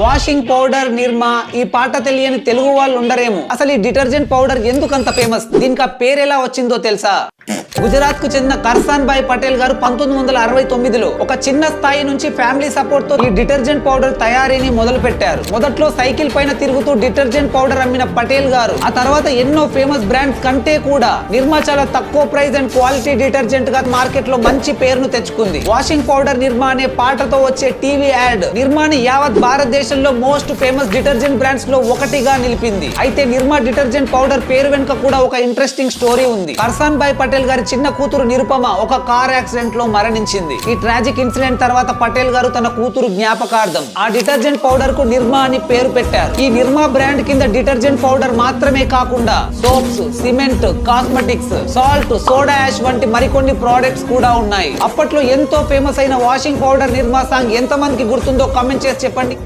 Washing powder నిర్మా ఈ పాట తెలియని తెలుగు వాళ్ళు ఉండరేమో. అసలు ఈ డిటర్జెంట్ పౌడర్ ఎందుకు అంత ఫేమస్? దీనికి ఆ పేరు ఎలా వచ్చిందో తెలుసా? గుజరాత్కు చెందిన కర్సాన్ భాయ్ పటేల్ గారు పంతొమ్మిది వందల అరవై తొమ్మిదిలో ఒక చిన్న స్థాయి నుంచి ఫ్యామిలీ సపోర్ట్తో ఈ డిటర్జెంట్ పౌడర్ తయారీని మొదలు పెట్టారు మొదట్లో సైకిల్ పైన తిరుగుతూ డిటర్జెంట్ పౌడర్ అమ్మిన పటేల్ గారు ఆ తర్వాత ఎన్నో ఫేమస్ బ్రాండ్స్ కంటే కూడా నిర్మా చాలా తక్కువ ప్రైస్ అండ్ క్వాలిటీ డిటర్జెంట్గా మార్కెట్లో మంచి పేరును తెచ్చుకుంది. వాషింగ్ పౌడర్ నిర్మా అనే పాటతో వచ్చే టీవీ యాడ్ నిర్మాని యావత్ దేశంలో మోస్ట్ ఫేమస్ డిటర్జెంట్ బ్రాండ్స్లో ఒకటిగా నిలిపింది. అయితే నిర్మా డిటర్జెంట్ పౌడర్ పేరు వెనుక కూడా ఒక ఇంట్రెస్టింగ్ స్టోరీ ఉంది. కర్సాన్ భాయ్ పటేల్ గారి చిన్న కూతురు నిరుపమ ఒక కార్ యాక్సిడెంట్లో మరణించింది. ఈ ట్రాజిక్ ఇన్సిడెంట్ తర్వాత పటేల్ గారు తన కూతురు జ్ఞాపకార్థం ఆ డిటర్జెంట్ పౌడర్కు నిర్మా అని పేరు పెట్టారు. ఈ నిర్మా బ్రాండ్ కింద డిటర్జెంట్ పౌడర్ మాత్రమే కాకుండా soaps cement cosmetics salt soda ash వంటి మరికొన్ని ప్రోడక్ట్స్ కూడా ఉన్నాయి. అప్పట్లో ఎంతో ఫేమస్ అయిన వాషింగ్ పౌడర్ నిర్మా సాంగ్ ఎంత మందికి గుర్తుందో కామెంట్ చేసి చెప్పండి.